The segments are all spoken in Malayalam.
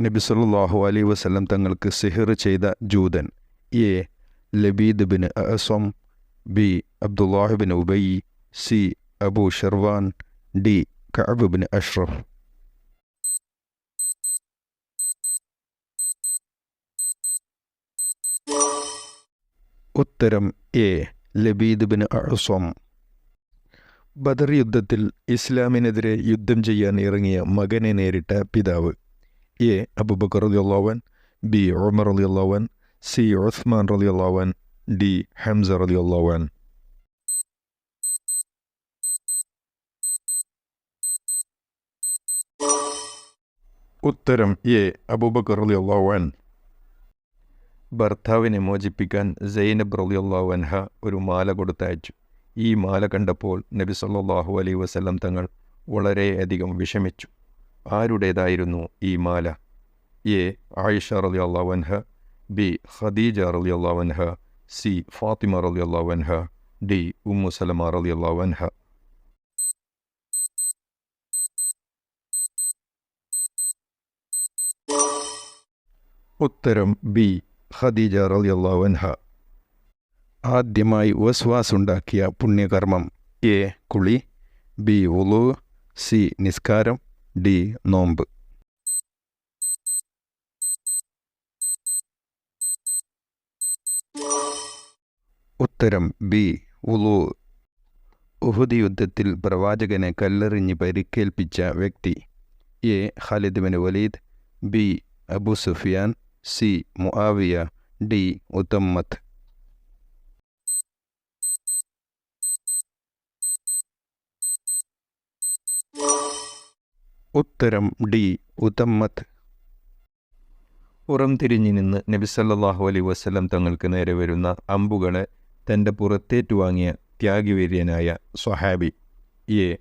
നബി സല്ലല്ലാഹു വസ്ലം തങ്ങൾക്ക് സിഹിർ ചെയ്ത ജൂതൻ. A. Labeed bin Asam B. Abdullah bin Ubayy C. Abu Sharwan D. Kaab Ashraf. ഉത്തരം എ. ലബീദ് ബിൻ അസം ബദർ യുദ്ധത്തിൽ ഇസ്ലാമിനെതിരെ യുദ്ധം ചെയ്യാൻ ഇറങ്ങിയ മകനെ നേരിട്ട പിതാവ്. എ അബുബക്കർ റളിയല്ലാഹുവൻ ബി ഒമർ അലി അള്ളാവൻ സി ഉസ്മാൻ റളിയല്ലാഹുവൻ ഡി ഹംസ അള്ളാവൻ ഉത്തരം എ അബൂബക്കർ അള്ളാവൻ ഭർത്താവിനെ മോചിപ്പിക്കാൻ സൈനബ് റലി അൻഹ ഒരു മാല കൊടുത്തയച്ചു. ഈ മാല കണ്ടപ്പോൾ നബി സല്ലല്ലാഹു അലൈഹി വസല്ലം തങ്ങൾ വളരെയധികം വിഷമിച്ചു. ആരുടേതായിരുന്നു ഈ മാല? എ. ആയിഷ റളിയല്ലാഹു അൻഹ ബി. ഖദീജ റളിയല്ലാഹു അൻഹ സി. ഫാത്തിമ റളിയല്ലാഹു അൻഹ ഡി. ഉമ്മു സലമ റളിയല്ലാഹു അൻഹ. ഉത്തരം ബി. ഖദീജ റളിയല്ലാഹു അൻഹ. ആദ്യമായി വസ്വാസ് ഉണ്ടാക്കിയ പുണ്യകർമ്മം എ. കുളി ബി. ഉലു സി. നിസ്കാരം ഡി നോമ്പ്. ഉത്തരം ബി ഉലു ഉഹുദ് യുദ്ധത്തിൽ പ്രവാചകനെ കല്ലെറിഞ്ഞ് പരിക്കേൽപ്പിച്ച വ്യക്തി. A Khalid bin Walid. B Abu Sufyan. C Muawiya. D ഉത്തമ്മത്ത്. ഉത്തരം ഡി. ഉത്തമ്മത്ത് പുറംതിരിഞ്ഞു നിന്ന് നബിസല്ലാഹു സല്ലല്ലാഹു വസ്ലം തങ്ങൾക്ക് നേരെ വരുന്ന അമ്പുകളെ തന്റെ പുറത്തേറ്റു വാങ്ങിയ ത്യാഗിവീര്യനായ സൊഹാബി എ.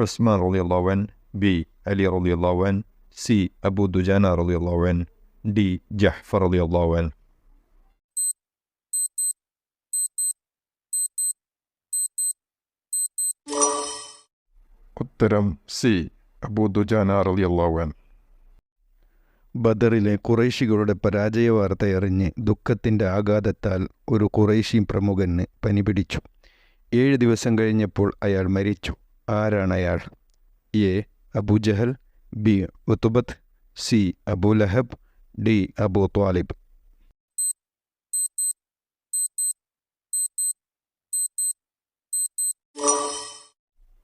ഉസ്മാൻ റളിയല്ലാഹുവൻ ബി. അലി റളിയല്ലാഹുവൻ സി. അബു ദുജാന റളിയല്ലാഹുവൻ ഡി. ജഹ്ഫർ റളിയല്ലാഹുവൻ ഉത്തരം സി. അബൂ ദുജാന റളിയല്ലാഹുവൻ ബദറിലെ കുറേശികളുടെ പരാജയ വാർത്തയറിഞ്ഞ് ദുഃഖത്തിന്റെ ആഘാതത്താൽ ഒരു കുറേശി പ്രമുഖന് പനി പിടിച്ചു. ഏഴ് ദിവസം കഴിഞ്ഞപ്പോൾ അയാൾ മരിച്ചു. ആരാണ് അയാൾ? A. Abu Jahl B. Utbah C. Abu Lahab D. Abu Talib.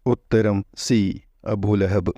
ഉത്തരം സി. അബു ലഹബ്